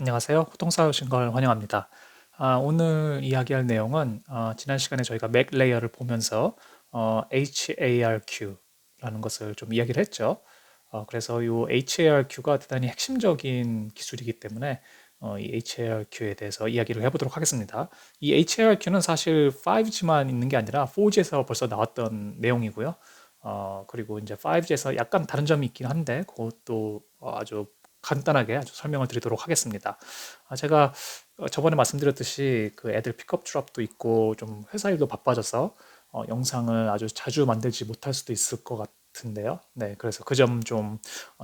안녕하세요. 호통사 오신 걸 환영합니다. 아, 오늘 이야기할 내용은 어, 지난 시간에 저희가 맥 레이어를 보면서 어, HARQ라는 것을 좀 이야기를 했죠. 어, 그래서 이 HARQ가 대단히 핵심적인 기술이기 때문에 어, 이 HARQ에 대해서 이야기를 해보도록 하겠습니다. 이 HARQ는 사실 5G만 있는 게 아니라 4G에서 벌써 나왔던 내용이고요. 어, 그리고 이제 5G에서 약간 다른 점이 있긴 한데 그것도 아주 간단하게 아주 설명을 드리도록 하겠습니다. 아, 제가 어, 저번에 말씀드렸듯이 그 애들 픽업 드랍도 있고 좀 회사 일도 바빠져서 어, 영상을 아주 자주 만들지 못할 수도 있을 것 같은데요. 네, 그래서 그 점 좀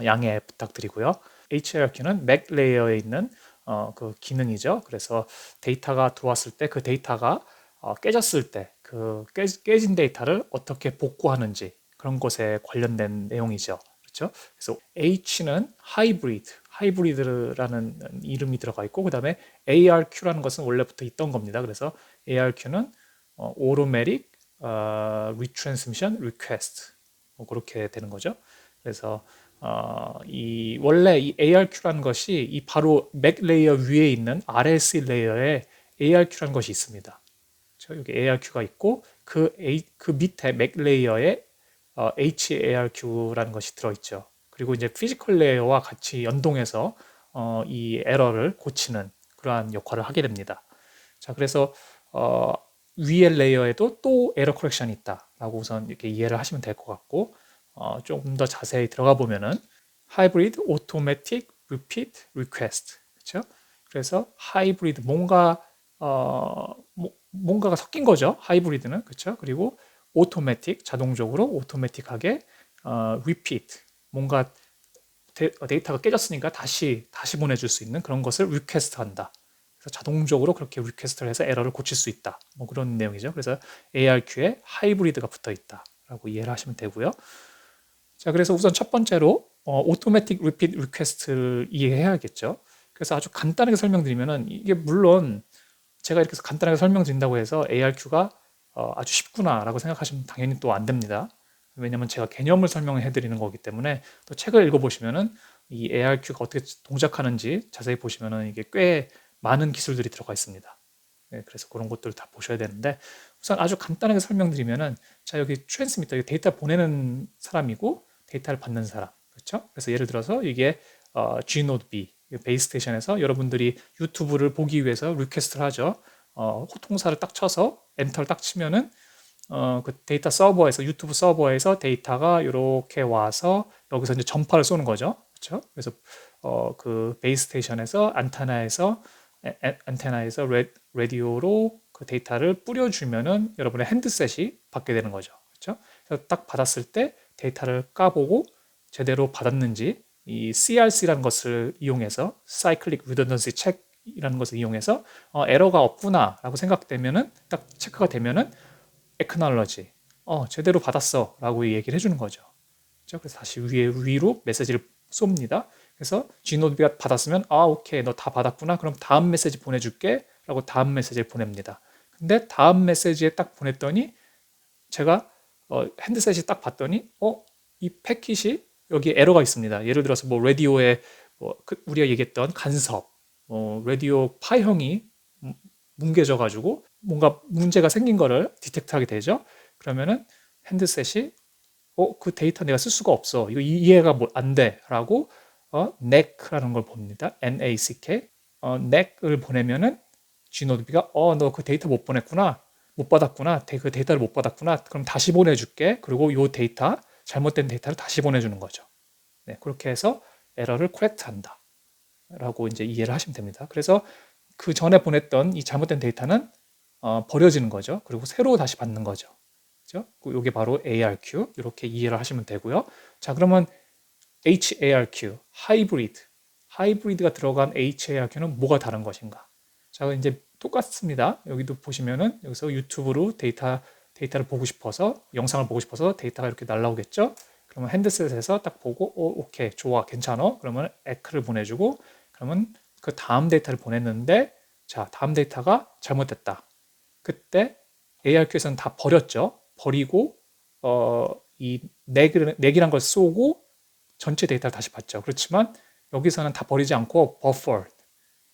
양해 부탁드리고요. HRQ는 맥 레이어에 있는 어, 그 기능이죠. 그래서 데이터가 들어왔을 때 그 데이터가 어, 깨졌을 때 그 깨진 데이터를 어떻게 복구하는지 그런 것에 관련된 내용이죠. 그렇죠? 그래서 H는 하이브리드, 하이브리드라는 이름이 들어가 있고 그 다음에 ARQ라는 것은 원래부터 있던 겁니다. 그래서 ARQ는 어, Automatic 어, Retransmission Request 뭐 그렇게 되는 거죠. 그래서 어, 이 원래 이 ARQ라는 것이 이 바로 맥 레이어 위에 있는 RSE 레이어에 ARQ라는 것이 있습니다. 그렇죠? 여기 ARQ가 있고 그, A, 그 밑에 맥 레이어에 어, HARQ라는 것이 들어있죠. 그리고 이제 피지컬 레이어와 같이 연동해서 어, 이 에러를 고치는 그러한 역할을 하게 됩니다. 자, 그래서 어, 위의 레이어에도 또 에러 커렉션이 있다라고 우선 이렇게 이해를 하시면 될 것 같고 어, 조금 더 자세히 들어가 보면은 하이브리드 오토매틱 리피트 리퀘스트 그렇죠? 그래서 하이브리드 뭔가 어, 뭐, 뭔가가 섞인 거죠. 하이브리드는 그렇죠? 그리고 오토매틱 자동적으로 오토매틱하게 어, repeat 뭔가 데, 이터가 깨졌으니까 다시 다시 보내줄 수 있는 그런 것을 리퀘스트 한다. 그래서 자동적으로 그렇게 리퀘스트를 해서 에러를 고칠 수 있다. 뭐 그런 내용이죠. 그래서 ARQ에 하이브리드가 붙어 있다라고 이해를 하시면 되고요. 자, 그래서 우선 첫 번째로 어, 오토매틱 리피트 리퀘스트를 이해해야겠죠. 그래서 아주 간단하게 설명드리면은 이게 물론 제가 이렇게 간단하게 설명드린다고 해서 ARQ가 어, 아주 쉽구나라고 생각하시면 당연히 또 안 됩니다. 왜냐면 제가 개념을 설명해 드리는 거기 때문에 또 책을 읽어보시면은 이 ARQ가 어떻게 동작하는지 자세히 보시면은 이게 꽤 많은 기술들이 들어가 있습니다. 네, 그래서 그런 것들을 다 보셔야 되는데 우선 아주 간단하게 설명드리면은 자 여기 트랜스미터 데이터 보내는 사람이고 데이터를 받는 사람 그렇죠? 그래서 예를 들어서 이게 어, G노드 B 베이스 스테이션에서 여러분들이 유튜브를 보기 위해서 리퀘스트를 하죠. 어, 호통사를 딱 쳐서 엔터를 딱 치면은 어, 그 데이터 서버에서 유튜브 서버에서 데이터가 이렇게 와서 여기서 이제 전파를 쏘는 거죠. 그렇죠? 그래서 어, 그 베이스 스테이션에서 안테나에서 에, 안테나에서 레, 라디오로 그 데이터를 뿌려주면은 여러분의 핸드셋이 받게 되는 거죠. 그렇죠? 그래서 딱 받았을 때 데이터를 까보고 제대로 받았는지 이 CRC라는 것을 이용해서 Cyclic Redundancy Check 이라는 것을 이용해서 어, 에러가 없구나라고 생각되면은 딱 체크가 되면은 acknowledge 어 제대로 받았어라고 얘기를 해주는 거죠. 그렇죠? 그래서 다시 위에 위로 메시지를 쏩니다. 그래서 G노드가 받았으면 아 오케이 너 다 받았구나 그럼 다음 메시지 보내줄게라고 다음 메시지를 보냅니다. 근데 다음 메시지에 딱 보냈더니 제가 어, 핸드셋이 딱 봤더니 어 이 패킷이 여기 에러가 있습니다. 예를 들어서 뭐 라디오에 뭐 그 우리가 얘기했던 간섭 어, 라디오 파형이 뭉개져 가지고 뭔가 문제가 생긴 거를 디텍트하게 되죠. 그러면은 핸드셋이 어, 그 데이터 내가 쓸 수가 없어. 이거 이해가 뭐안 돼라고 어, NAC라는 걸 봅니다. NACK. 어, NAC을 보내면은 G노드비가 어, 너 그 데이터 못 보냈구나. 못 받았구나. 그 데이터를 못 받았구나. 그럼 다시 보내 줄게. 그리고 요 데이터, 잘못된 데이터를 다시 보내 주는 거죠. 네, 그렇게 해서 에러를 코렉트 한다. 라고 이제 이해를 하시면 됩니다. 그래서 그 전에 보냈던 이 잘못된 데이터는 어, 버려지는 거죠. 그리고 새로 다시 받는 거죠. 그죠? 이게 바로 ARQ 이렇게 이해를 하시면 되고요. 자 그러면 HARQ 하이브리드 하이브리드가 들어간 HARQ는 뭐가 다른 것인가? 자 이제 똑같습니다. 여기도 보시면은 여기서 유튜브로 데이터 데이터를 보고 싶어서 영상을 보고 싶어서 데이터가 이렇게 날라오겠죠. 그러면 핸드셋에서 딱 보고 오, 오케이 좋아 괜찮아 그러면 에크를 보내주고 그러면 그 다음 데이터를 보냈는데 자 다음 데이터가 잘못됐다. 그때 ARQ에서는 다 버렸죠. 버리고 어, 이 넥을, 넥이란 걸 쏘고 전체 데이터를 다시 받죠. 그렇지만 여기서는 다 버리지 않고 buffer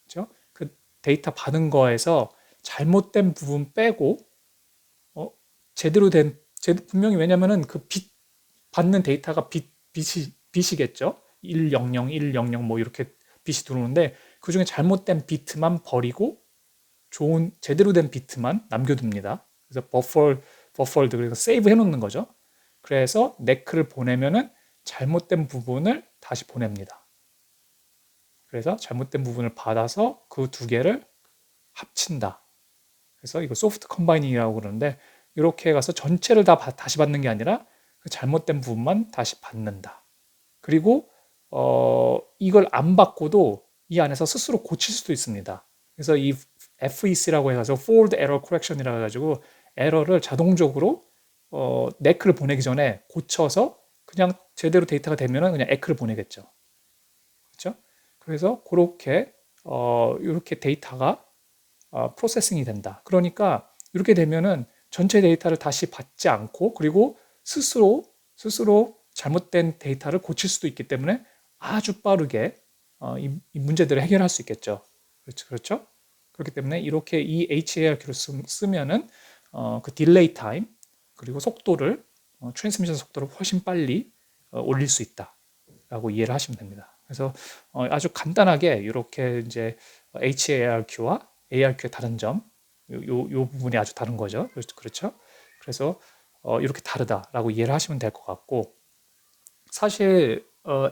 그죠? 그 데이터 받은 거에서 잘못된 부분 빼고 어, 제대로 된 제, 분명히 왜냐면은 그 빛 받는 데이터가 빛 빛이 빛이겠죠. 100, 100, 뭐 이렇게 빛이 들어오는데 그 중에 잘못된 비트만 버리고 좋은 제대로 된 비트만 남겨둡니다. 그래서 버퍼 버퍼드 그래서 세이브 해놓는 거죠. 그래서 네크를 보내면은 잘못된 부분을 다시 보냅니다. 그래서 잘못된 부분을 받아서 그 두 개를 합친다. 그래서 이거 소프트 컴바이닝이라고 그러는데 이렇게 가서 전체를 다 다시 받는 게 아니라 그 잘못된 부분만 다시 받는다. 그리고 어, 이걸 안 받고도 이 안에서 스스로 고칠 수도 있습니다. 그래서 이 FEC라고 해서 Forward Error Correction이라고 해가지고 에러를 자동적으로 어, 네크를 보내기 전에 고쳐서 그냥 제대로 데이터가 되면은 그냥 에크를 보내겠죠. 그렇죠? 그래서 그렇게 어, 이렇게 데이터가 어, 프로세싱이 된다. 그러니까 이렇게 되면은 전체 데이터를 다시 받지 않고 그리고 스스로 스스로 잘못된 데이터를 고칠 수도 있기 때문에 아주 빠르게 어, 이, 이, 문제들을 해결할 수 있겠죠. 그렇죠, 그렇죠? 그렇기 때문에 이렇게 이 HARQ를 쓰, 면은 어, 그 딜레이 타임 그리고 속도를 어, 트랜스미션 속도를 훨씬 빨리 어, 올릴 수 있다라고 이해를 하시면 됩니다. 그래서 어, 아주 간단하게 이렇게 이제 HARQ와 ARQ의 다른 점, 요, 요, 요 부분이 아주 다른 거죠. 그렇죠? 그렇죠? 그래서 어, 이렇게 다르다라고 이해를 하시면 될 것 같고 사실 어,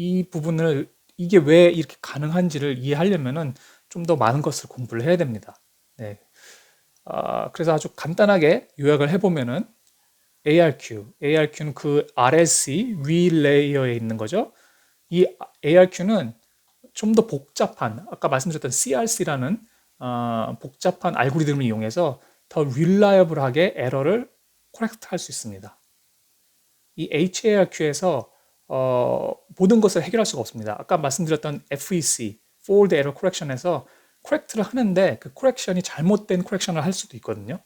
이 부분을 이게 왜 이렇게 가능한지를 이해하려면은 좀 더 많은 것을 공부를 해야 됩니다. 네. 아, 그래서 아주 간단하게 요약을 해보면은 ARQ, ARQ는 그 RLC 위 레이어에 있는 거죠. 이 ARQ는 좀 더 복잡한 아까 말씀드렸던 CRC라는 어, 복잡한 알고리즘을 이용해서 더 릴라이어블하게 에러를 코렉트 할 수 있습니다. 이 HARQ에서 어, 모든 것을 해결할 수가 없습니다. 아까 말씀드렸던 FEC, Forward Error Correction에서 코렉트를 하는데 그 코렉션이 잘못된 코렉션을 할 수도 있거든요.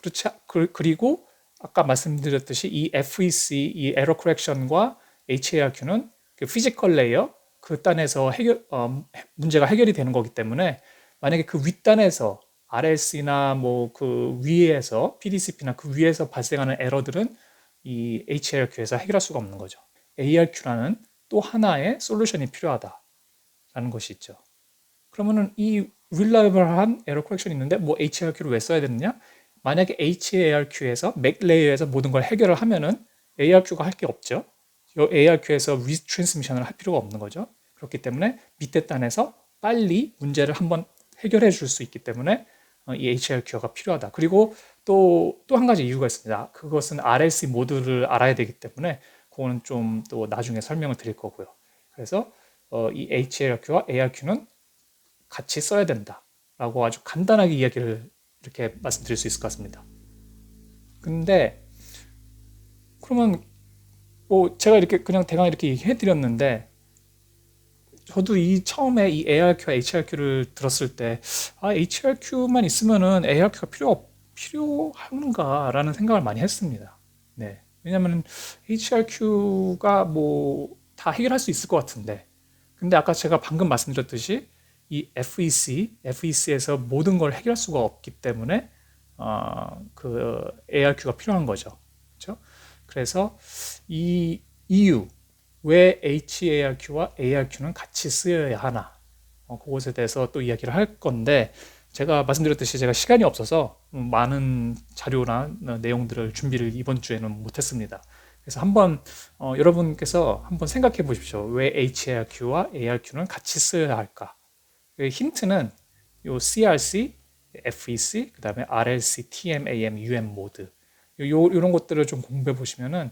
그렇지 그, 그리고 아까 말씀드렸듯이 이 FEC, 이 Error Correction과 HARQ는 그 피지컬 레이어 그 단에서 해결 어, 문제가 해결이 되는 거기 때문에 만약에 그 윗단에서 RLC나 뭐 그 위에서 PDCP나 그 위에서 발생하는 에러들은 이 HARQ에서 해결할 수가 없는 거죠. ARQ라는 또 하나의 솔루션이 필요하다라는 것이 있죠. 그러면은 이 reliable한 에러 코렉션이 있는데 뭐 HARQ를 왜 써야 되느냐? 만약에 HARQ에서 맥 레이어에서 모든 걸 해결을 하면은 ARQ가 할 게 없죠. ARQ에서 리트랜스미션을 할 필요가 없는 거죠. 그렇기 때문에 밑에 단에서 빨리 문제를 한번 해결해 줄 수 있기 때문에 어, 이 HRQ가 필요하다. 그리고 또 또 한 가지 이유가 있습니다. 그것은 RLC 모드를 알아야 되기 때문에 그거는 좀 또 나중에 설명을 드릴 거고요. 그래서 어, 이 HRQ와 ARQ는 같이 써야 된다라고 아주 간단하게 이야기를 이렇게 말씀드릴 수 있을 것 같습니다. 근데 그러면 뭐 제가 이렇게 그냥 대강 이렇게 얘기해 드렸는데 저도 이 처음에 이 ARQ와 HRQ를 들었을 때 아, HRQ만 있으면은 ARQ가 필요 필요한가라는 생각을 많이 했습니다. 네. 왜냐면 HRQ가 뭐 다 해결할 수 있을 것 같은데. 근데 아까 제가 방금 말씀드렸듯이 이 FEC, FEC에서 모든 걸 해결할 수가 없기 때문에 어, 그 ARQ가 필요한 거죠. 그렇죠? 그래서 이 EU 왜 HARQ와 ARQ는 같이 쓰여야 하나 어, 그것에 대해서 또 이야기를 할 건데 제가 말씀드렸듯이 제가 시간이 없어서 많은 자료나 내용들을 준비를 이번 주에는 못했습니다. 그래서 한번 어, 여러분께서 한번 생각해 보십시오. 왜 HARQ와 ARQ는 같이 쓰여야 할까? 그 힌트는 요 CRC, FEC, 그 다음에 RLC, TMAM, UM 모드 요, 이런 것들을 좀 공부해 보시면은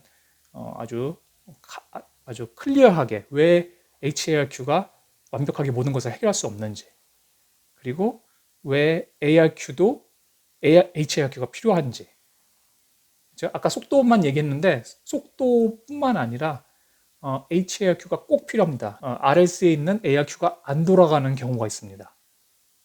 어, 아주 가, 아주 클리어하게 왜 HARQ가 완벽하게 모든 것을 해결할 수 없는지 그리고 왜 ARQ도 HARQ가 필요한지 제가 아까 속도만 얘기했는데 속도뿐만 아니라 어, HARQ가 꼭 필요합니다. 어, RLC에 있는 ARQ가 안 돌아가는 경우가 있습니다.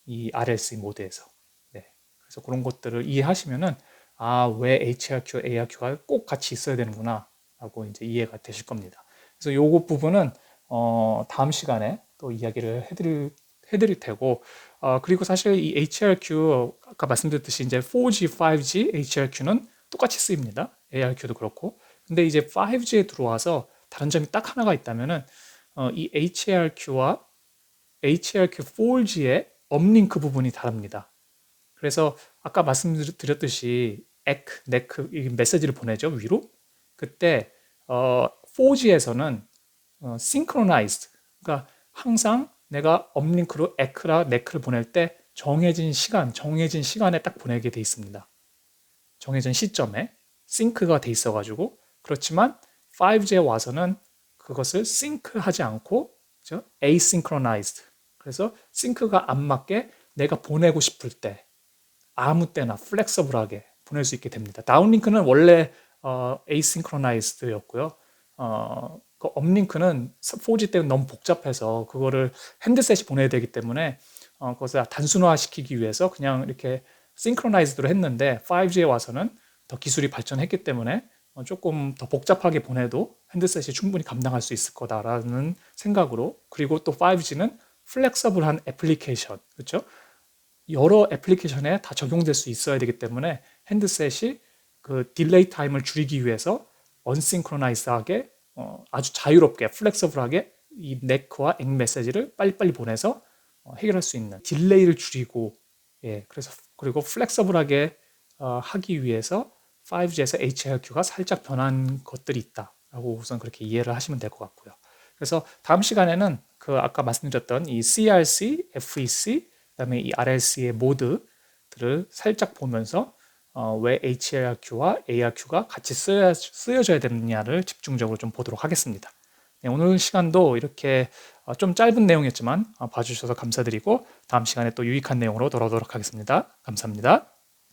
이 RLC 모드에서. 네. 그래서 그런 것들을 이해하시면은 아, 왜 HRQ, ARQ가 꼭 같이 있어야 되는구나 라고 이제 이해가 되실 겁니다. 그래서 요거 부분은 어, 다음 시간에 또 이야기를 해드릴, 해드릴 테고 어, 그리고 사실 이 HRQ 아까 말씀드렸듯이 이제 4G, 5G HRQ는 똑같이 쓰입니다. ARQ도 그렇고 근데 이제 5G에 들어와서 다른 점이 딱 하나가 있다면은 어, 이 HRQ와 HRQ4G의 업링크 부분이 다릅니다. 그래서 아까 말씀드렸듯이 액, 네크 이 메시지를 보내죠 위로. 그때 어, 4G에서는 어, synchronized, 그러니까 항상 내가 업링크로 에크라 네크를 보낼 때 정해진 시간, 정해진 시간에 딱 보내게 돼 있습니다. 정해진 시점에 싱크가 돼 있어가지고 그렇지만 5G에 와서는 그것을 싱크하지 않고 그죠? asynchronized. 그래서 싱크가 안 맞게 내가 보내고 싶을 때 아무 때나 플렉서블하게 보낼 수 있게 됩니다. 다운링크는 원래 어, asynchronized였고요. 어, 그 업링크는 4G 때는 너무 복잡해서 그거를 핸드셋이 보내야 되기 때문에 어, 그것을 단순화시키기 위해서 그냥 이렇게 싱크로나이즈드로 했는데 5G에 와서는 더 기술이 발전했기 때문에 어, 조금 더 복잡하게 보내도 핸드셋이 충분히 감당할 수 있을 거다라는 생각으로 그리고 또 5G는 플렉서블한 애플리케이션 그렇죠? 여러 애플리케이션에 다 적용될 수 있어야 되기 때문에 핸드셋이 그 딜레이 타임을 줄이기 위해서 언싱크로나이즈하게 어, 아주 자유롭게 플렉서블하게 이 네크와 앵 메시지를 빨리빨리 보내서 어, 해결할 수 있는 딜레이를 줄이고 예 그래서 그리고 플렉서블하게 어, 하기 위해서 5G에서 HRQ가 살짝 변한 것들이 있다라고 우선 그렇게 이해를 하시면 될 것 같고요. 그래서 다음 시간에는 그 아까 말씀드렸던 이 CRC, FEC, 그다음에 이 RLC의 모드들을 살짝 보면서 어, 왜 HRQ와 ARQ가 같이 쓰여, 쓰여져야 되느냐를 집중적으로 좀 보도록 하겠습니다. 네, 오늘 시간도 이렇게 어, 좀 짧은 내용이었지만 어, 봐주셔서 감사드리고 다음 시간에 또 유익한 내용으로 돌아오도록 하겠습니다. 감사합니다.